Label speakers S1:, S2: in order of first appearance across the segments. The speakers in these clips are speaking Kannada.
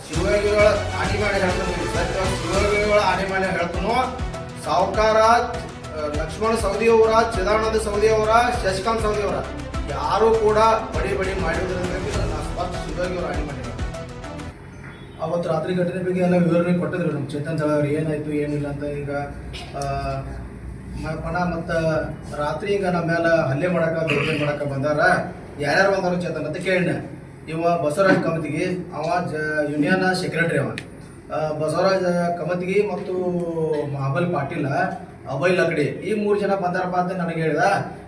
S1: ಶಿವಯೋಗಿಗಳ ಆಣಿ ಆಣಿ ಸಾವುಕಾರ ಲಕ್ಷ್ಮಣ ಸೌದಿ ಅವರ ಚಿದಾನಂದ ಸೌದಿ ಅವರ ಶಶಿಕಾಂತ್ ಸೌದಿ ಅವರ ಯಾರು ಕೂಡ ಬಡಿ ಬಡಿ ಮಾಡಿದ್ರಿಂದ ನಾ ಸ್ಪಷ್ಟ ಆಣಿ ಅವತ್ತು ರಾತ್ರಿ ಘಟನೆ ಬಗ್ಗೆ ಎಲ್ಲ ವಿವರಣೆ ಕೊಟ್ಟಿದ್ರು ನಮ್ಮ ಚೇತನ್ ಅವ್ರು. ಏನಾಯ್ತು, ಏನಿಲ್ಲ ಅಂತ ಈಗ ಪಣ ಮತ್ತು ರಾತ್ರಿ ಈಗ ನಮ್ಮ ಮೇಲೆ ಹಲ್ಲೆ ಮಾಡಕ ದೌರ್ಜನ್ಯ ಮಾಡಕ ಬಂದಾರ. ಯಾರ್ಯಾರು ಬಂದಾರ ಚೇತನ್ ಅಂತ ಕೇಳಿನ ಇವ ಬಸವರಾಜ್ ಕಮತಿಗಿ, ಅವ ಜ, ಯೂನಿಯನ್ ಸೆಕ್ರೆಟರಿ ಅವ. ಬಸವರಾಜ ಕಮತಿಗಿ ಮತ್ತು ಮಹಾಬಲ್ ಪಾಟೀಲ, ಅಭಯ್ ಲಕಡಿ, ಈ ಮೂರು ಜನ ಬಂದಾರಪ್ಪ ಅಂತ ನನಗೆ ಹೇಳಿದ.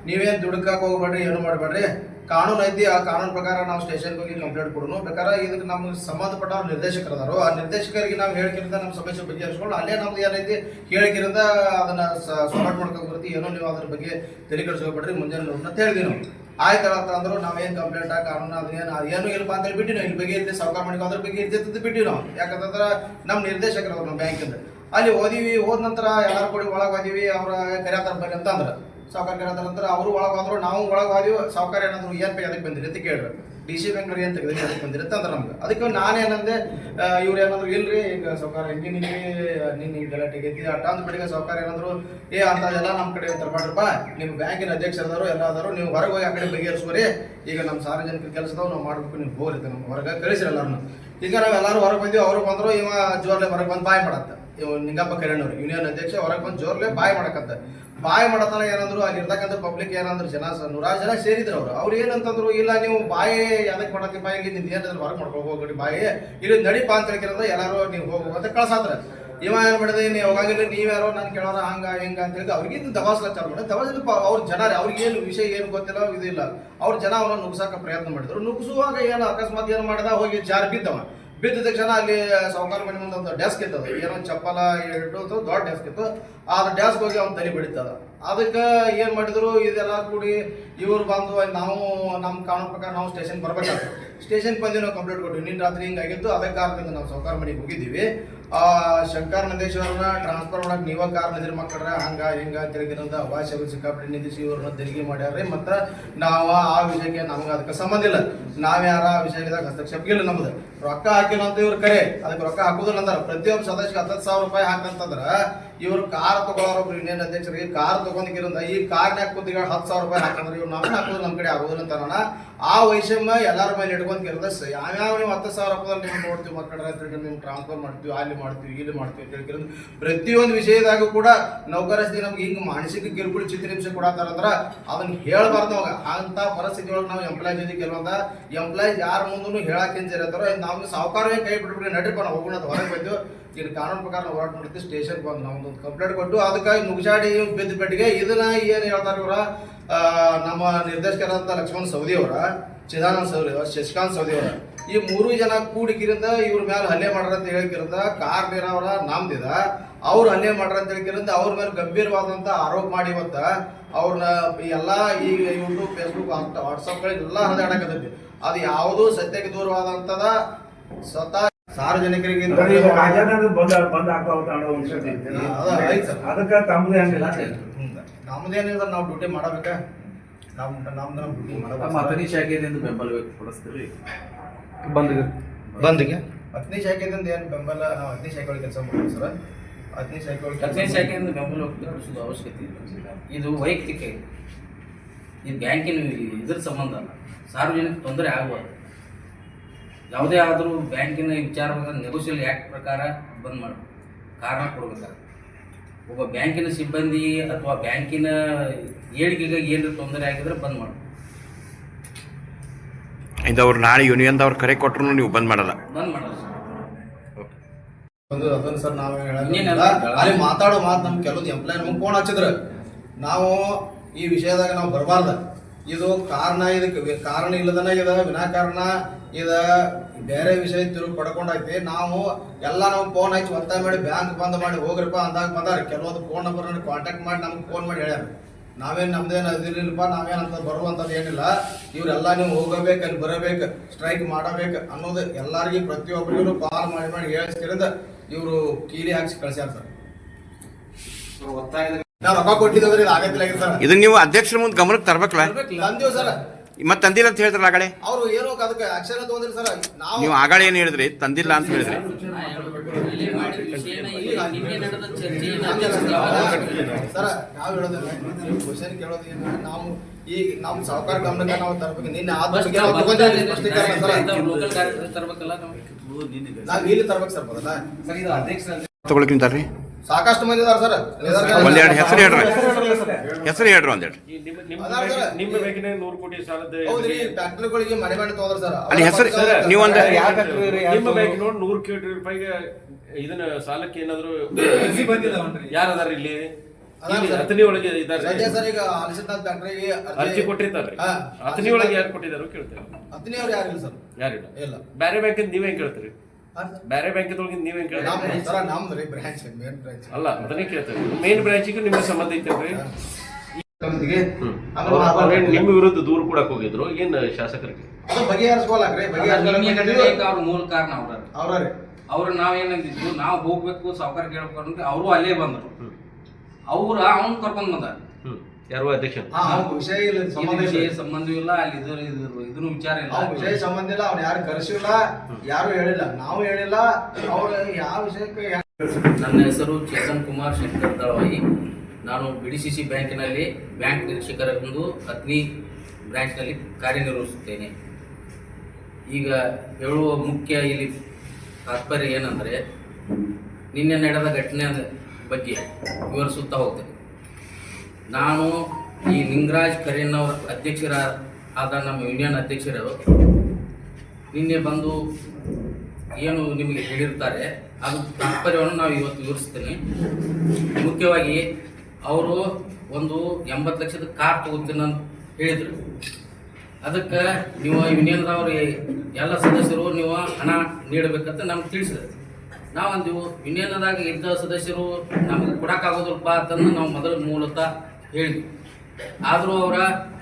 S1: ನೀವೇನು ದುಡ್ಕಕ್ಕೆ ಹೋಗ್ಬೇಡ್ರಿ, ಏನು ಮಾಡಬೇಡ್ರಿ. ಕಾನೂನು ಐತಿ, ಆ ಕಾನೂನು ಪ್ರಕಾರ ನಾವು ಸ್ಟೇಷನ್ಗೆ ಹೋಗಿ ಕಂಪ್ಲೇಂಟ್ ಕೊಡೋಣ ಬೇಕಾರ ಇದಕ್ಕೆ ನಮ್ಗೆ ಸಂಬಂಧಪಟ್ಟ ನಿರ್ದೇಶಕರು ಅದಾರು. ಆ ನಿರ್ದೇಶಕರಿಗೆ ನಾವು ಹೇಳಿಕಿರಿಂದ ನಮ್ಮ ಸಮಸ್ಯೆ ಬಗೆಹರಿಸ್ಕೊಂಡು ಅಲ್ಲೇ ನಮ್ದು ಏನೈತಿ ಹೇಳಿಕಿರಿಂದ ಅದನ್ನ ಸಾಲ್ವ್ ಮಾಡ್ಕೊಂಡು ಬರ್ತೀವಿ ಏನೋ ನೀವು ಅದ್ರ ಬಗ್ಗೆ ತಲೆ ಕೆಡಿಸ್ಕೊಬೇಡ್ರಿ, ಮುಂಜಾನೆ ಅಂತ ಹೇಳಿದ್ವಿ ನಾವು ಆಯ್ತಲ್ಲ ಅಂತ ಅಂದ್ರು ನಾವೇನು ಕಂಪ್ಲೇಂಟ್ ಕಾನೂನು ಅದೇನು ಏನು ಇಲ್ಲಪ್ಪ ಅಂತ ಬಿಟ್ಟು ನಾವು. ಇಲ್ಲಿ ಬಗ್ಗೆ ಇರ್ತೀವಿ, ಸಾವುಕಾರ ಮಾಡಿಕೊ ಅದ್ರ ಬಗ್ಗೆ ಇರ್ತೈತೆ ಬಿಟ್ಟಿವಿ ನಾವು. ಯಾಕಂತಂದ್ರೆ ನಮ್ಮ ನಿರ್ದೇಶಕರು ನಮ್ಮ ಬ್ಯಾಂಕಿಂದ. ಅಲ್ಲಿ ಓದಿವಿ, ಹೋದ ನಂತರ ಎಲ್ಲರೂ ಕೂಡ ಒಳಗೆ ಹೋದಿವಿ, ಅವ್ರ ಕರ್ಯಾತಾರ ಬಗ್ಗೆ ಅಂತಂದ್ರೆ. ಸಾವುಕಾರ ಕರ್ಯಾತಾರ ನಂತರ ಅವರು ಒಳಗೆ ಹೋದ್ರು, ನಾವು ಒಳಗೆ ಹೋದಿವಿ, ಸಾವುಕಾರ ಏನಾದ್ರು ಏನ್ ಅದಕ್ಕೆ ಬಂದಿರಿ ಅಂತ ಕೇಳ್ರಿ ಡಿ ಸಿ ಬ್ಯಾಂಕ್ ಅಂತ ಅದಕ್ಕೆ ಬಂದಿರುತ್ತೆ ಅಂತ ಅಂದ್ರೆ ನಮ್ಗೆ. ಅದಕ್ಕೆ ನಾನೇನಂದೆ ಇವ್ರು ಏನಾದ್ರು ಇಲ್ರಿ, ಈಗ ಸಾವುಕಾರ ಹಿಂಗೆ ನಿಮಗೆ ನಿನ್ನ ಈ ಗಲಾಟೆ ಗೆದ್ದಿದೆ ಅಟ್ಟ ಅಂದ್ ಬಿಡಿಗೆ ಸಾವುಕಾರ ಏನಾದ್ರು, ಏ, ಅಂತದೆಲ್ಲ ನಮ್ಮ ಕಡೆ ತರಬಾಡ್ರಪ್ಪ ನಿಮ್ಮ ಬ್ಯಾಂಕಿನ ಅಧ್ಯಕ್ಷರದಾರು ಎಲ್ಲ ನೀವು ಹೊರಗೆ ಹೋಗಿ ಆ ಕಡೆ ಬಗೆಹರಿಸ್ಕೋರಿ. ಈಗ ನಮ್ಮ ಸಾರ್ವಜನಿಕ ಕೆಲಸದವ್ ನಾವು ಮಾಡ್ಬೇಕು, ನೀವು ಹೋಗ್ರಿ ನಮ್ಮ ಹೊರಗೆ ಕಳಿಸಿರಿ ಎಲ್ಲಾರನ್ನು ಈಗ ನಾವು ಎಲ್ಲರೂ ಹೊರಗೆ ಬಂದಿವಿ, ಅವ್ರು ಬಂದ್ರು, ಇವ ಜೋರ್ಲೆ ಹೊರಗೆ ಬಂದು ಬಾಯ್ ಮಾಡತ್ತೆ. ಇವ್ ನಿಂಗಪ್ಪ ಕಿರಣ್ ಯೂನಿಯನ್ ಅಧ್ಯಕ್ಷ, ಹೊರಗೆ ಬಂದು ಜೋರ್ಲೆ ಬಾಯ್ ಮಾಡಕತ್ತ. ಬಾಯ್ ಮಾಡತನ ಏನಂದ್ರು, ಅಲ್ಲಿ ಇರ್ತಕ್ಕಂಥ ಪಬ್ಲಿಕ್ ಏನಂದ್ರು ಜನ ನೂರಾರು ಜನ ಸೇರಿದ್ರು ಅವರು. ಅವ್ರು ಏನಂತಂದ್ರು, ಇಲ್ಲ ನೀವು ಬಾಯಿ ಅದಕ್ಕೆ ಮಾಡತ್ತಿ ಬಾಯಿ ಇಲ್ಲಿ ನಿಂದು ಏನಾದ್ರು ಹೊರಗೆ ಮಾಡ್ಕೊಂಡು ಹೋಗ್ರಿ ಬಾಯಿ. ಇಲ್ಲಿ ನಡಿಪ ಅಂತ ಹೇಳ್ಕಿರಂದ್ರೆ ಎಲ್ಲರೂ ನೀವು ಹೋಗು ಅಂತ ಕಳ್ಸಾತ್ರ ಇವ ಏನು ಮಾಡಿದೆ, ನೀವು ಹೋಗಾಗಿಲ್ಲ ನೀವ್ಯಾರೋ ನಾನು ಕೇಳೋರ ಹಂಗ, ಹಿಂಗ ಅಂತ ಹೇಳಿ ಅವ್ರಿಗೆ ಇದು ಚಾಲು ಮಾಡಿ ದವಾಸ್ ಅವ್ರ ಜನ ಅವ್ರಿಗೆ ಏನು ವಿಷಯ ಏನು ಗೊತ್ತಿಲ್ಲ ಇದಿಲ್ಲ ಅವ್ರ ಜನ ಅವನ ನುಗ್ಸಾಕ ಪ್ರಯತ್ನ ಮಾಡಿದ್ರು. ನುಗ್ಸುವಾಗ ಏನು ಅಕಸ್ಮಾತ್ ಏನು ಮಾಡಿದ, ಹೋಗಿ ಜಾರಿ ಬಿದ್ದವ. ಬಿದ್ದ ತಕ್ಷಣ ಅಲ್ಲಿ ಸಾವುಕಾರ ಮನೆ ಮುಂದೆ ಒಂದು ಡೆಸ್ಕ್ ಇತ್ತದ ಏನೋ ಚಪ್ಪಲ ಇಟ್ಟು ದೊಡ್ಡ ಡೆಸ್ಕ್ ಇತ್ತು. ಆ ಡೆಸ್ಕ್ ಹೋಗಿ ಅವ್ನ ತಲೆ ಬಿಡಿತದ. ಅದಕ್ಕೆ ಏನು ಮಾಡಿದ್ರು, ಇದೆಲ್ಲ ಕೂಡಿ ಇವ್ರು ಬಂದು ನಾವು ನಮ್ಮ ಕಾನೂನು ಪ್ರಕಾರ ನಾವು ಸ್ಟೇಷನ್ ಬರಬೇಕಾಗ್ತದೆ. ಸ್ಟೇಷನ್ ಬಂದು ನಾವು ಕಂಪ್ಲೇಂಟ್ ಕೊಟ್ಟಿವಿ. ನಿನ್ನ ರಾತ್ರಿ ಹಿಂಗಾಗಿದ್ದು ಅದೇ ಕಾರಣದಿಂದ ನಾವು ಸಾವುಕಾರ ಮನೆಗೆ ಹೋಗಿದ್ದೀವಿ. ಶಂಕರ್ ನಂದೇಶ್ವರನ ಟ್ರಾನ್ಸ್ಫರ್ ಮಾಡೋಕೆ ನೀವ ಕಾರ್ ನಿದ್ರಿ ಮಕ್ಕಳ್ರ ಹಂಗ ಹಿಂಗ ತಿರುಗಿರಂತ ಅವಾಶ್ಯಕ ಸಿಕ್ಕಾಪಟ್ಟೆ ನಿಂದಿಸಿ ಇವ್ರನ್ನ ತೆರಿಗೆ ಮಾಡ್ಯಾರ್ರಿ. ಮತ್ತು ನಾವು ಆ ವಿಷಯಕ್ಕೆ ನಮ್ಗೆ ಅದಕ್ಕೆ ಸಂಬಂಧ ಇಲ್ಲ. ನಾವ್ಯಾರ ಆ ವಿಷಯದಾಗ ಹಸ್ತಕ್ಷೇಪ ಇಲ್ಲ ನಮ್ದು. ರೊಕ್ಕ ಹಾಕಿಲ್ಲ ಅಂತ ಇವ್ರು ಕರೆ. ಅದಕ್ಕೆ ರೊಕ್ಕ ಹಾಕುದಿಲ್ಲ ಅಂದಾರ. ಪ್ರತಿಯೊಬ್ಬ ಸದಸ್ಯಕ್ಕೆ ಹತ್ತತ್ತು ಸಾವಿರ ರೂಪಾಯಿ ಹಾಕಂತಂದ್ರ ಇವ್ರು ಕಾರ್ ತಗೊಳ್ಳೋರು ಯೂನಿಯನ್ ಅಧ್ಯಕ್ಷರಿಗೆ ಕಾರ್ ತಗೊಂಡಿರೋದ ಈ ಕಾರ್ನ್ಯಾಗ ಕೂತಿಗೆ ಹತ್ತು ಸಾವಿರ ರೂಪಾಯಿ ಹಾಕಂದ್ರೆ ಇವ್ರು ನಮ್ಗೆ ಹಾಕೋದು ನಮ್ಮ ಕಡೆ ಆಗೋದಿಲ್ಲ ಅಂತ ಅಣ್ಣ ಆ ವೈಷಮ್ಯ ಎಲ್ಲರ ಮೇಲೆ ಇಟ್ಕೊಂಡ್ ಕಿರದ ಯಾವ್ಯಾವ ನೀವು ಹತ್ತು ಸಾವಿರ ರೂಪಾಯಿ ನೀವು ನೋಡ್ತೀವಿ ಮಕ್ಕಳ ನಿಮ್ಗೆ ಟ್ರಾನ್ಸ್ಫರ್ ಮಾಡ್ತೀವಿ, ಅಲ್ಲಿ ಮಾಡ್ತೀವಿ, ಇಲ್ಲಿ ಮಾಡ್ತೀವಿ, ಅಂತ ಹೇಳ್ತಿರೋದು ಪ್ರತಿಯೊಂದು ವಿಷಯದಾಗೂ ಕೂಡ ನೌಕರಸ್ತಿ ನಮ್ಗೆ ಹಿಂಗೆ ಮಾನಸಿಕ ಕಿರುಕುಳ ಚಿತ್ರಹಿಂಸೆ ಕೊಡತ್ತಾರಂದ್ರ ಅದನ್ನ ಹೇಳ್ಬಾರ್ದು ಅವಾಗ. ಅಂತ ಪರಿಸ್ಥಿತಿ ಒಳಗೆ ನಾವು ಎಂಪ್ಲಾಯ್ ಜೊತೆ ಕೆಲವೊಂದ ಎಂಪ್ಲಾಯ್ ಯಾರ ಮುಂದೂ ಹೇಳಕ್ಕೆ ಇರತ್ತಾರೋ ನಾವು ಸಾವುಕಾರವೇ ಕೈ ಬಿಟ್ಬಿಟ್ಟು ನಡೀಪ ನಾವು ಹೋಗೋಣ ಹೊರಗೆ ಬಂದು ಇದು ಕಾನೂನು ಪ್ರಕಾರ ಹೋರಾಟ ಮಾಡ್ತೀವಿ ಸ್ಟೇಷನ್ ಬಂದು ನಾವು ಒಂದು ಕಂಪ್ಲೇಂಟ್ ಕೊಟ್ಟು ಅದಕ್ಕಾಗಿ ಮುಗಿಸಾಡಿ ಬಿದ್ದ ಪೆಟ್ಟಿಗೆ ಇದನ್ನ ಏನು ಹೇಳ್ತಾರೆ ಇವರ? ನಮ್ಮ ನಿರ್ದೇಶಕರಾದಂತ ಲಕ್ಷ್ಮಣ್ ಸೌದಿ ಅವರ, ಚಿದಾನಂದ ಸೌದಿ ಅವರ, ಶಶಿಕಾಂತ್ ಸೌದಿ ಅವರ, ಈ ಮೂರು ಜನ ಕೂಡಿಕಿರಿಂದ ಇವ್ರ ಮೇಲೆ ಹಲ್ಲೆ ಮಾಡ್ರ ಅಂತ ಹೇಳಿಕಿರಿಂದ ಕಾರ್ ನೀರಾವರ ನಾಮ್ದಿದ. ಅವ್ರು ಹಲ್ಲೆ ಮಾಡ್ರ ಅಂತ ಹೇಳಿಕಿರಿಂದ ಅವ್ರ ಮೇಲೆ ಗಂಭೀರವಾದಂತ ಆರೋಪ ಮಾಡಿ ಇವತ್ತ ಅವ್ರನ್ನ ಎಲ್ಲಾ ಈ ಯೂಟ್ಯೂಬ್ ಫೇಸ್ಬುಕ್ ವಾಟ್ಸಪ್ಗಳೆಲ್ಲ ಹರಿದಾಡಕತ್ತೈತಿ. ಅದು ಯಾವುದೂ ಸತ್ಯಕ್ಕೆ ದೂರವಾದಂತದ ಸ್ವತಃ ಸಾರ್ವಜನಿಕರಿಗೆ.
S2: ಅದಕ್ಕೆ ತಮ್ಮದೇ ಹಂಗಿಲ್ಲ
S1: ನಮ್ದೇನಿಲ್ಲ ನಾವು ಡ್ಯೂಟಿ ಮಾಡಬೇಕ? ನಮ್ ನಮ್ದು ನಾವು ಡ್ಯೂಟಿ ಮಾಡಬೇಕು.
S3: ಅತನಿ ಶಾಖೆಯಿಂದ ಬೆಂಬಲ ವ್ಯಕ್ತಪಡಿಸ್ತೀರಿ?
S4: ಬಂದಿಗೆ
S1: ಬಂದಿಗೆ? ಹತ್ತನೇ ಶಾಖೆಯಿಂದ ಏನು ಬೆಂಬಲ ನಾವು ಹತ್ತನೇ ಶಾಖೆ ಕೆಲಸ ಮಾಡ್ತೀವಿ ಸರ್? ಹತ್ತನೇ ಶಾಖೆ ಒಳಗೆ
S5: ಹತ್ತನೇ ಶಾಖೆಯಿಂದ ಬೆಂಬಲ ವ್ಯಕ್ತಪಡಿಸೋದು ಅವಶ್ಯಕತೆ ಇಲ್ಲ ಇದು ವೈಯಕ್ತಿಕ ಇದು. ಬ್ಯಾಂಕಿನ ಇದ್ರ ಸಂಬಂಧ ಅಲ್ಲ. ಸಾರ್ವಜನಿಕ ತೊಂದರೆ ಆಗಬಾರ್ದು. ಯಾವುದೇ ಆದರೂ ಬ್ಯಾಂಕಿನ ವಿಚಾರವಾದ ನೆಗೋಷಿಯಲ್ ಆ್ಯಕ್ಟ್ ಪ್ರಕಾರ ಬಂದ್ ಮಾಡಬೇಕು ಕಾರಣ ಕೊಡಬೇಕಾಗುತ್ತೆ. ಒಬ್ಬ ಬ್ಯಾಂಕಿನ ಸಿಬ್ಬಂದಿ ಅಥವಾ ಬ್ಯಾಂಕಿನ ಏಳಿಗೆಗೆ ಏನಾದ್ರು ತೊಂದರೆ ಆಗಿದ್ರೆ ಬಂದ್ ಮಾಡಬೇಕು
S4: ಇದವ್ರು ನಾಳೆ ಯೂನಿಯನ್ದವ್ರು ಕರೆ ಕೊಟ್ಟರು ನೀವು ಬಂದ್ ಮಾಡಲ್ಲ.
S5: ಬಂದ್ ಮಾಡಲ್ಲ ಸರ್.
S1: ಒಂದು ಅದನ್ನ ಸರ್ ನಾವು? ಅಲ್ಲಿ ಮಾತಾಡೋ ಮಾತು ನಮ್ಗೆ ಕೆಲವೊಂದು ಎಂಪ್ಲಾಯ್ ನಮ್ಗೆ ಫೋನ್ ಹಚ್ಚಿದ್ರು ನಾವು ಈ ವಿಷಯದಾಗ ನಾವು ಬರಬಾರ್ದ. ಇದು ಕಾರಣ ಇದಕ್ಕೆ ಕಾರಣ ಇಲ್ಲದನ ಇದ ವಿನಾಕಾರಣ ಇದ ಬೇರೆ ವಿಷಯ ತಿರುಗಿ ಪಡ್ಕೊಂಡೈತಿ ನಾವು ಎಲ್ಲ ನಾವು ಫೋನ್ ಹಚ್ಚಿ ಒತ್ತಾಯ ಮಾಡಿ ಬ್ಯಾಂಕ್ ಬಂದ್ ಮಾಡಿ ಹೋಗ್ರಪ್ಪ ಅಂದಾಗ ಬಂದಾರ. ಕೆಲವೊಂದು ಫೋನ್ ನಂಬರ್ ಕಾಂಟ್ಯಾಕ್ಟ್ ಮಾಡಿ ನಮ್ಗೆ ಫೋನ್ ಮಾಡಿ ಹೇಳ್ಯಾರ. ನಾವೇನ್ ನಮ್ದೇನು ಅದಿರಲಿಲ್ಲಪ್ಪ ನಾವೇನು ಅಂತ ಬರುವಂತದ್ದು ಏನಿಲ್ಲ. ಇವರೆಲ್ಲ ನೀವು ಹೋಗಬೇಕು ಅಲ್ಲಿ ಬರಬೇಕು ಸ್ಟ್ರೈಕ್ ಮಾಡಬೇಕು ಅನ್ನೋದು ಎಲ್ಲರಿಗೆ ಪ್ರತಿಯೊಬ್ಬರಿಗೂ ಕಾಲ್ ಮಾಡಿ ಮಾಡಿ ಹೇಳಿಸ್ತಿರಿಂದ ಇವರು ಕೀಲಿ ಹಾಕ್ಸಿ ಕಳಿಸ್ಯಾರ ಸರ್. ನಾವು ರೊಕ್ಕ ಕೊಟ್ಟಿದ್ರೆ ಇದು ಆಗತ್ತಿಲ್ಲ ಸರ್.
S4: ಇದು ನೀವು ಅಧ್ಯಕ್ಷರ ಮುಂದೆ ಗಮನಕ್ಕೆ ತರ್ಬೇಕಲ್ಲ?
S1: ಸರ್.
S4: ಮತ್ತೆ ತಂದಿಲ್ಲ ಅಂತ ಹೇಳಿದ್ರಲ್ಲ ಆಗಳೆ
S1: ಅವರು ಏನೋ ಅದಕ್ಕೆ ಅಕ್ಷರ ತಗೊಂಡ್ರಿ ಸರ್ ನಾವು
S4: ನೀವು ಆಗಳೆ ಏನು ಹೇಳಿದ್ರಿ? ತಂದಿಲ್ಲ ಅಂತ ಹೇಳಿದ್ರಿ?
S1: ಸರ್ ನಾವು ಹೇಳೋದಿಲ್ಲ ಕ್ವಶನ್ ಕೇಳೋದು ಏನು ನಾವು ಈಗ ನಮ್ಮ ಸಾವುಕಾರ ಗಮನಕ್ಕೆ ನಾವು ತರಬೇಕು. ನಿನ್ನೆ ಆದ
S5: ಫಸ್ಟ್
S1: ಬಗ್ಗೆ
S5: ನಾವು
S1: ನಾವು ತಗೊಂಡಿದ್ದೀವಿ ಸ್ಪಷ್ಟೀಕರಣ ಸರ್.
S5: ನಾವು.
S1: ನಾವು ಇಲ್ಲಿ ತರ್ಬೇಕು ಸರ್ ಬದಲ
S4: ತಗೊಳಕ್ ನಿಂತಾರ್ರಿ
S1: ಸಾಕಷ್ಟು ಮಂದಿ ಇದಾರೆ ಸರ್.
S4: ಒಂದೆರಡು ಹೆಸರು ಹೇಳ್ರಿ. ಹೆಸರು ಹೇಳ್ರಿ. ಒಂದೆರಡು.
S6: ನಿಮ್ಮ. ನೂರು ಕೋಟಿ ಸಾಲದ
S1: ಹೌದ್ರಿ ಫ್ಯಾಕ್ಟ್ರಿಗಳಿಗೆ ಮನೆ ಮಾಡಿ ಸರ್.
S4: ಅಲ್ಲಿ ಹೆಸರು ನೀವು
S6: ನಿಮ್ಮ ಬ್ಯಾಂಕ್ ನೋಡಿ ನೂರು ಕೋಟಿ ರೂಪಾಯಿಗೆ ಇದನ್ನ ಸಾಲಕ್ಕೆ ಏನಾದ್ರು ಯಾರದಾರ ಇಲ್ಲಿ?
S1: ಅದಾರ್
S6: ಒಳಗೆ ಇದ್ದಾರೆ
S1: ಸರ್ ಈಗ ಅನಿಸಿದ್ನಾಥ್ ಫ್ಯಾಕ್ಟ್ರಿಗೆ
S6: ಅರ್ಜಿ ಕೊಟ್ಟಿರ್ತಾರೆ
S1: ಹಾ.
S6: ಹತ್ತನೇ ಒಳಗೆ ಯಾರು ಕೊಟ್ಟಿದ್ದಾರೋ ಕೇಳ್ತಾರೆ
S1: ಹತ್ತನೇ ಅವ್ರು ಯಾರಿಲ್ಲ ಸರ್.
S6: ಯಾರಿಲ್ಲ?
S1: ಇಲ್ಲ.
S6: ಬೇರೆ ಬ್ಯಾಂಕಿಂದ ನೀವೇನ್ ಕೇಳ್ತೀರಿ? ಬೇರೆ ಬ್ಯಾಂಕಿದೊಳಗೆ ನೀವೇನ್ ಕೇಳ್ತೀರಿ?
S1: ಸರ ನಮ್ದು ರೀ ಬ್ರಾಂಚ್ ಮೇನ್ ಬ್ರಾಂಚ್
S6: ಅಲ್ಲ ಅದನ್ನೇ ಕೇಳ್ತೇವೆ. ಮೇನ್ ಬ್ರಾಂಚಿಗೆ ನಿಮ್ಗೆ ಸಂಬಂಧ ಐತೇನ್ರಿ ನಿಮ್ಮ ವಿರುದ್ಧ ದೂರ ಕೊಡಕ್ ಹೋಗಿದ್ರು. ಏನ್ ಶಾಸಕರಿಗೆ?
S1: ಅದು ಬಗೆಹರಿಸ್ಕೊಳಕ್ರಿ
S5: ಅವ್ರ ಮೂಲ ಕಾರಣ ಅವ್ರ
S1: ಅವ್ರ
S5: ಅವ್ರು ನಾವೇನಂದಿದ್ವು ನಾವು ಹೋಗ್ಬೇಕು ಸಾವುಕಾರ ಕೇಳ್ಬೇಕು ಅಂದ್ರೆ ಅವರು ಅಲ್ಲೇ ಬಂದ್ರು. ಅವ್ರ ಅವನ್ ಕರ್ಕೊಂಡ್ ಬಂದ
S6: ಹ್ಮ್. ಯಾರು ಅಧ್ಯಕ್ಷರು?
S1: ಹಾ ಅವ್ನ್ ವಿಷಯ ಇಲ್ಲ ಸಂಬಂಧ ಇಲ್ಲ.
S5: ಸಂಬಂಧವಿಲ್ಲ ಅಲ್ಲಿ ಇದು ಇದು- ಇದನ್ನು ವಿಚಾರ
S1: ಅವ್ನ್ ವಿಷಯ
S5: ಇಲ್ಲ
S1: ಸಂಬಂಧ ಇಲ್ಲ ಅವ್ನು ಯಾರು ಕರೆಸಿಲ್ಲ ಯಾರು ಹೇಳಿಲ್ಲ. ನಾವು ಹೇಳಿಲ್ಲ ಅವ್ರು ಯಾವ ವಿಷಯಕ್ಕೆ ಯಾ-
S5: ನನ್ನ ಹೆಸರು ಚೇತನ್ ಕುಮಾರ್ ಶಂಕರ್ ದಳವಾಯಿ. ನಾನು ಬಿಡಿಸಿಸಿ ಬ್ಯಾಂಕಿನಲ್ಲಿ ಬ್ಯಾಂಕ್ ನಿರೀಕ್ಷಕರೆಂದು ಅಗ್ನಿ ಬ್ರಾಂಚ್ನಲ್ಲಿ ಕಾರ್ಯನಿರ್ವಹಿಸುತ್ತೇನೆ. ಈಗ ಹೇಳುವ ಮುಖ್ಯ ಇಲ್ಲಿ ತಾತ್ಪರ್ಯ ಏನಂದರೆ ನಿನ್ನೆ ನಡೆದ ಘಟನೆ ಬಗ್ಗೆ ವಿವರಿಸುತ್ತಾ ಹೋಗ್ತೇನೆ. ನಾನು ಈ ಲಿಂಗರಾಜ್ ಕರೀನ್ ಅವರ ಅಧ್ಯಕ್ಷರ ಆದ ನಮ್ಮ ಯೂನಿಯನ್ ಅಧ್ಯಕ್ಷರು ನಿನ್ನೆ ಬಂದು ಏನು ನಿಮಗೆ ಹೇಳಿರ್ತಾರೆ, ಅದು ತಾತ್ಪರ್ಯವನ್ನು ನಾವು ಇವತ್ತು ವಿವರಿಸ್ತೀನಿ. ಮುಖ್ಯವಾಗಿ ಅವರು ಒಂದು ಎಂಬತ್ತು ಲಕ್ಷದ ಕಾರ್ ತಗೋತೀನಿ ಅಂತ ಹೇಳಿದರು. ಅದಕ್ಕೆ ನೀವು ಯೂನಿಯನ್ದವ್ರು ಎಲ್ಲ ಸದಸ್ಯರು ನೀವು ಹಣ ನೀಡಬೇಕಂತ ನಮ್ಗೆ ತಿಳಿಸಿದ್ರು. ನಾವು ಅಂದೆವು ಯೂನಿಯನ್ದಾಗ ಇದ್ದ ಸದಸ್ಯರು ನಮಗೆ ಕೊಡೋಕ್ಕಾಗೋದಿಲ್ಲಪ್ಪ ಅಂತಂದು ನಾವು ಮೊದಲು ಮೂಲತಃ ಹೇಳಿದ್ವಿ ಆದರೂ ಅವರ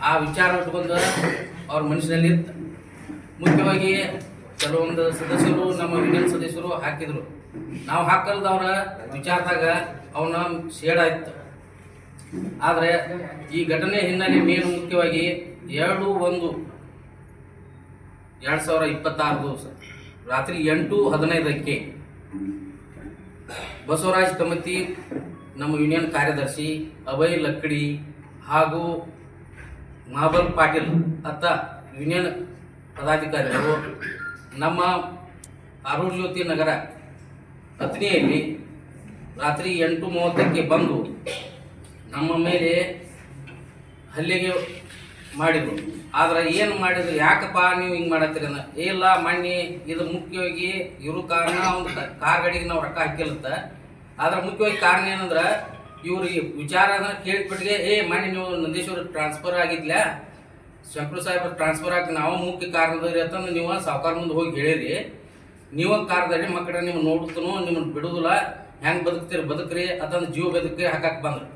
S5: ಆ ವಿಚಾರ ಇಟ್ಕೊಂಡು ಅವ್ರ ಮನಸ್ಸಿನಲ್ಲಿ ಇತ್ತು ಮುಖ್ಯವಾಗಿ ಕೆಲವೊಂದು ಸದಸ್ಯರು, ನಮ್ಮ ಯೂನಿಯನ್ ಸದಸ್ಯರು ಹಾಕಿದರು. ನಾವು ಹಾಕಲ್ದವ್ರ ವಿಚಾರದಾಗ ಅವನ ಶೇಡ್ ಆಯ್ತು ಆದರೆ ಈ ಘಟನೆ ಹಿನ್ನೆಲೆ ಮೇನು ಮುಖ್ಯವಾಗಿ ಎರಡು ಒಂದು ಎರಡು ಸಾವಿರ ಇಪ್ಪತ್ತಾರು ರಾತ್ರಿ ಎಂಟು ಹದಿನೈದಕ್ಕೆ ಬಸವರಾಜ್ ಕಮತಿ ನಮ್ಮ ಯೂನಿಯನ್ ಕಾರ್ಯದರ್ಶಿ ಅಭಯ್ ಲಕ್ಕಡಿ ಹಾಗೂ ಮಹಾಬಲ್ ಪಾಟೀಲ್ ಅತ್ತ ಯೂನಿಯನ್ ಪದಾಧಿಕಾರಿಗಳು ನಮ್ಮ ಅರುಣ್ ಜ್ಯೋತಿ ನಗರ ಪತ್ನಿಯಲ್ಲಿ ರಾತ್ರಿ ಎಂಟು ಮೂವತ್ತಕ್ಕೆ ಬಂದು ನಮ್ಮ ಮೇಲೆ ಹಲ್ಲಿಗೆ ಮಾಡಿದರು. ಆದ್ರೆ ಏನು ಮಾಡಿದ್ರು? ಯಾಕಪ್ಪ ನೀವು ಹಿಂಗೆ ಮಾಡತ್ತೀರಿ ಅಂದ "ಏ ಇಲ್ಲ, ಮಣ್ಣಿ, ಇದು ಮುಖ್ಯವಾಗಿ ಇರು ಕಾರಣ ಒಂದು ಕಾರ್ ನಾವು ರೊಕ್ಕ ಹಾಕಿಲ್ಲತ್ತ ಆದ್ರೆ ಮುಖ್ಯವಾಗಿ ಕಾರಣ ಏನಂದ್ರೆ ಈ ವಿಚಾರನ ಕೇಳಿಬಿಟ್ಟಿಗೆ ಏ, ಮನೆ ನೀವು ನಂದೀಶ್ವರ ಟ್ರಾನ್ಸ್ಫರ್ ಆಗಿದ್ಲ? ಶಂಕರ್ ಸಾಹೇಬ್ ಟ್ರಾನ್ಸ್ಫರ್ ಆಗಿ ನಾವು ಮುಖ್ಯ ಕಾರಣದವ್ರಿ ಅಂತಂದ್ರೆ ನೀವು ಸಾವುಕಾರ ಮುಂದೆ ಹೋಗಿ ಹೇಳಿರಿ. ನೀವು ಕಾರದಲ್ಲಿ ಮಕ್ಕಳ ನಿಮ್ಮ ನೋಡ್ತನೋ ನಿಮ್ಮನ್ನು ಬಿಡುದಿಲ್ಲ. ಹೆಂಗೆ ಬದುಕ್ತೀರಿ, ಬದುಕ್ರಿ ಅದನ್ನ ಜೀವ ಬದುಕ್ರಿ ಹಾಕಕ್ಕೆ ಬಂದ್ರು.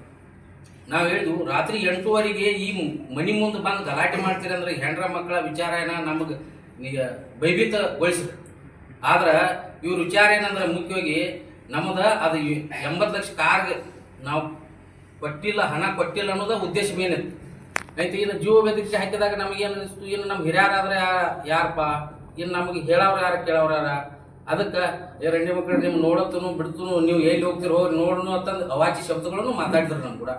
S5: ನಾವು ಹೇಳಿದ್ವು, ರಾತ್ರಿ ಎಂಟೂವರೆಗೆ ಈ ಮನಿ ಮುಂದೆ ಬಂದು ಗಲಾಟೆ ಮಾಡ್ತೀರಿ ಅಂದ್ರೆ ಹೆಂಡ್ರ ಮಕ್ಕಳ ವಿಚಾರ ಏನ ನಮಗೆ ಈಗ ಭಯಭೀತಗೊಳಿಸ್ರಿ. ಆದ್ರೆ ಇವ್ರ ವಿಚಾರ ಏನಂದ್ರೆ ಮುಖ್ಯವಾಗಿ ನಮ್ಮದ ಅದು ಎಂಬತ್ತು ಲಕ್ಷ ಕಾರ್ಗೆ ನಾವು ಕೊಟ್ಟಿಲ್ಲ, ಹಣ ಕೊಟ್ಟಿಲ್ಲ ಅನ್ನೋದ ಉದ್ದೇಶ ಮೇನಿತ್ತು ಐತಿ ಇನ್ನು ಜೀವ ಬೆದರಿಕೆ ಹಾಕಿದಾಗ ನಮಗೇನು ಅನಿಸ್ತು ಇನ್ನು ನಮ್ಮ ಹಿರಿಯರಾದ್ರೆ ಯಾರಪ್ಪ? ಇನ್ನು ನಮಗೆ ಹೇಳೋರು ಯಾರು, ಕೇಳೋರು ಯಾರ? ಅದಕ್ಕೆ, ಏ ರಂಡಿ ಮಕ್ಕಳು ನಿಮ್ಮ ನೋಡತ್ತನು, ಬಿಡ್ತನು, ನೀವು ಎಲ್ಲಿ ಹೋಗ್ತಿರೋ ನೋಡನು ಅಂತಂದು ಅವಾಚಿ ಶಬ್ದಗಳನ್ನು ಮಾತಾಡಿದ್ರು ನಮ್ಮ ಕೂಡ.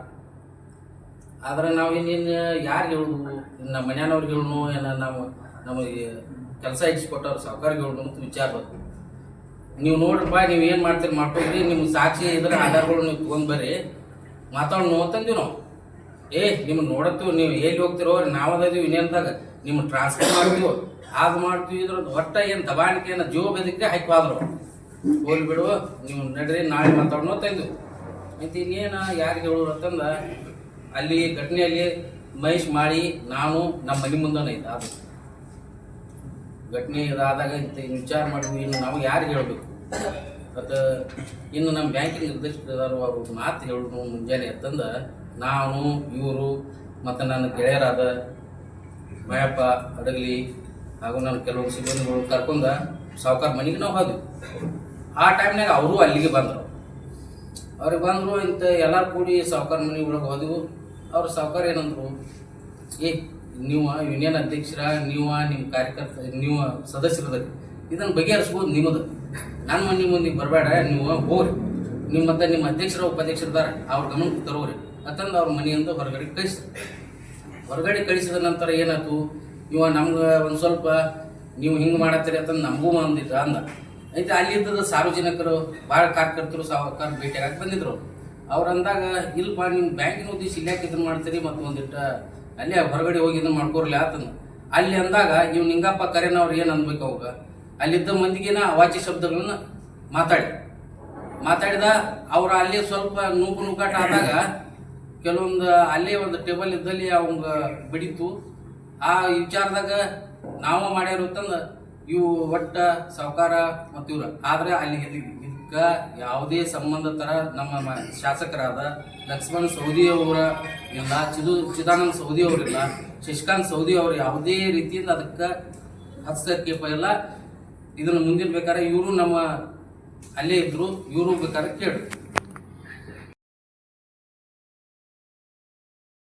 S5: ಆದ್ರೆ ನಾವು ಇನ್ನೇನು ಯಾರು ಹೇಳುದು? ನಮ್ಮ ಮನೆಯವ್ರಿಗೆ ಹೇಳೋನು ಏನ ನಮ್ಮ ನಮಗೆ ಕೆಲಸ ಇಚ್ಚಿಕೊಟ್ಟವ್ರು, ಸಾವುಕಾರಿಗೆ ಹೇಳೋಣ ಅಂತ ವಿಚಾರ ಬಂತು. ನೀವು ನೋಡ್ರಪ್ಪ ನೀವು ಏನು ಮಾಡ್ತೀರಿ ಮಾಡ್ಕೊಳ್ರಿ, ನಿಮ್ಮ ಸಾಕ್ಷಿ ಇದ್ರ ಆಧಾರಗಳು ನೀವು ತೊಗೊಂಡು ಬರ್ರಿ. ಮಾತಾಡ್ ನೋತಂದೀವಿ ನಾವು. ಏ ನಿಮ್ಗೆ ನೋಡತ್ತೀವಿ, ನೀವು ಎಲ್ಲಿ ಹೋಗ್ತಿರೋ ನಾವದೀವಿ ಇನ್ನೇನ್ದಾಗ ನಿಮ್ಮ ಟ್ರಾನ್ಸ್ಫರ್ ಮಾಡ್ತೀವಿ ಅದು ಮಾಡ್ತೀವಿ ಇದ್ರ ಒಟ್ಟ ಏನು ಏನ ಜೀವ ಬೆದಕ್ಕೆ ಹಾಕಿವಾದ್ರು. ಹೋಲ್ ಬಿಡು, ನೀವು ನಡ್ರಿ, ನಾಳೆ ಮಾತಾಡ್ ನೋತಂದ್ವಿ ಮತ್ತೆ ಇನ್ನೇನು ಯಾರಿಗೆ ಹೇಳೋರು ಅಂತಂದ, ಅಲ್ಲಿ ಘಟನೆಯಲ್ಲಿ ಮಹೇಶ್ ಮಾಡಿ, ನಾನು ನಮ್ಮ ಮನೆ ಮುಂದನ ಇದ್ದ. ಅದು ಘಟನೆ ಇದಾದಾಗ ಇಂಥ ವಿಚಾರ ಮಾಡಿದ್ವಿ ಇನ್ನು ನಾವು ಯಾರಿಗೆ ಹೇಳಬೇಕು? ಮತ್ತು ಇನ್ನು ನಮ್ಮ ಬ್ಯಾಂಕಿಂಗ್ ನಿರ್ದೇಶಕರು ಅವರು ಮಾತು ಹೇಳೋದು ಮುಂಜಾನೆ ಅಂತಂದ ನಾನು, ಇವರು ಮತ್ತು ನನ್ನ ಗೆಳೆಯರಾದ ಮಯಪ್ಪ ಅಡಗಲಿ ಹಾಗೂ ನನ್ನ ಕೆಲವು ಸಿಬ್ಬಂದಿಗಳು ಕರ್ಕೊಂಡ ಸಾವುಕಾರ ಮನೆಗೆ ನಾವು ಹೋದ್ವಿ. ಆ ಟೈಮ್ನಾಗ ಅವರು ಅಲ್ಲಿಗೆ ಬಂದರು. ಅವ್ರಿಗೆ ಬಂದರು ಇಂಥ ಎಲ್ಲರೂ ಕೂಡಿ ಸಾವುಕಾರ ಮನೆ ಒಳಗೆ ಹೋದೆವು. ಅವ್ರು ಸಾವುಕಾರ ಏನಂದ್ರು, ಏ ನೀವು ಯೂನಿಯನ್ ಅಧ್ಯಕ್ಷರ, ನೀವು ನಿಮ್ಮ ಕಾರ್ಯಕರ್ತ, ನೀವು ಸದಸ್ಯರ ಇದನ್ನು ಬಗೆಹರಿಸ್ಬೋದು ನಿಮ್ಮದು. ನಾನು ನಿಮ್ಮ ಮುಂದಿಗೆ ಬರಬೇಡ ನೀವು ಹೋಗ್ರಿ. ನಿಮ್ಮ ಮತ್ತೆ ನಿಮ್ಮ ಅಧ್ಯಕ್ಷರ ಉಪಾಧ್ಯಕ್ಷರದಾರ ಅವ್ರ ಗಮನಕ್ಕೆ ತರೋರಿ. ಅಂತಂದು ಅವ್ರ ಮನೆಯಿಂದ ಹೊರಗಡೆ ಕಳಿಸಿ ಹೊರಗಡೆ ಕಳಿಸಿದ ನಂತರ ಏನಾಯ್ತು? ನೀವು ನಮ್ಗೆ ಒಂದು ಸ್ವಲ್ಪ ನೀವು ಹಿಂಗೆ ಮಾಡತ್ತೀರಿ ಅಂತ ನಮಗೂ ಒಂದಿದ್ದ ಅಂದ. ಐತೆ ಅಲ್ಲಿದ್ದ ಸಾರ್ವಜನಿಕರು, ಭಾಳ ಕಾರ್ಯಕರ್ತರು, ಸಾವಕಾರ ಭೇಟಿಯಾಗಕ್ಕೆ ಬಂದಿದ್ರು. ಅವ್ರು ಅಂದಾಗ ಇಲ್ಲಪ್ಪ ನಿಮ್ಮ ಬ್ಯಾಂಕಿನ ಉದ್ದೇಶ ಇಲ್ಲಿ ಇದನ್ನ ಮಾಡ್ತೀರಿ ಮತ್ತು ಒಂದಿಟ್ಟು ಅಲ್ಲೇ ಹೊರಗಡೆ ಹೋಗಿ ಇದನ್ನ ಮಾಡ್ಕೊರ್ಲಿ ಆತನ ಅಲ್ಲಿ ಅಂದಾಗ ಇವ್ ನಿಂಗಪ್ಪ ಕರೆನವ್ರು ಏನು ಅನ್ಬೇಕು ಅವಾಗ? ಅಲ್ಲಿದ್ದ ಮಂದಿಗಿನ ಅವಾಚ್ಯ ಶಬ್ದಗಳನ್ನ ಮಾತಾಡಿ. ಮಾತಾಡಿದ ಅವ್ರ ಅಲ್ಲಿ ಸ್ವಲ್ಪ ನೂಕು ನೂಕಾಟ ಆದಾಗ ಕೆಲವೊಂದು ಅಲ್ಲೇ ಒಂದು ಟೇಬಲ್ ಇದ್ದಲ್ಲಿ ಅವಂಗ ಬಿಡಿತು ಆ ವಿಚಾರದಾಗ ನಾವು ಮಾಡ್ಯಾರ ಇವು ಒಟ್ಟ ಸಾವುಕಾರ ಮತ್ತು ಇವ್ರ. ಆದ್ರೆ ಅಲ್ಲಿ ಇದಕ್ಕ ಯಾವುದೇ ಸಂಬಂಧ ಥರ ನಮ್ಮ ಶಾಸಕರಾದ ಲಕ್ಷ್ಮಣ್ ಸೌದಿ ಅವರ ಇಲ್ಲ, ಚಿದು, ಚಿದಾನಂದ ಸೌದಿ ಅವರಿಲ್ಲ, ಶಶಿಕಾಂತ್ ಸೌದಿ ಅವರು ಯಾವುದೇ ರೀತಿಯಿಂದ ಅದಕ್ಕೆ ಹಸ್ತಕ್ಷೇಪ ಇಲ್ಲ ಇದನ್ನು ಮುಂದಿನ ಬೇಕಾದ್ರೆ ಇವರು ನಮ್ಮ ಅಲ್ಲೇ ಇದ್ದರು ಇವರು ಬೇಕಾದ್ರೆ ಕೇಳಿ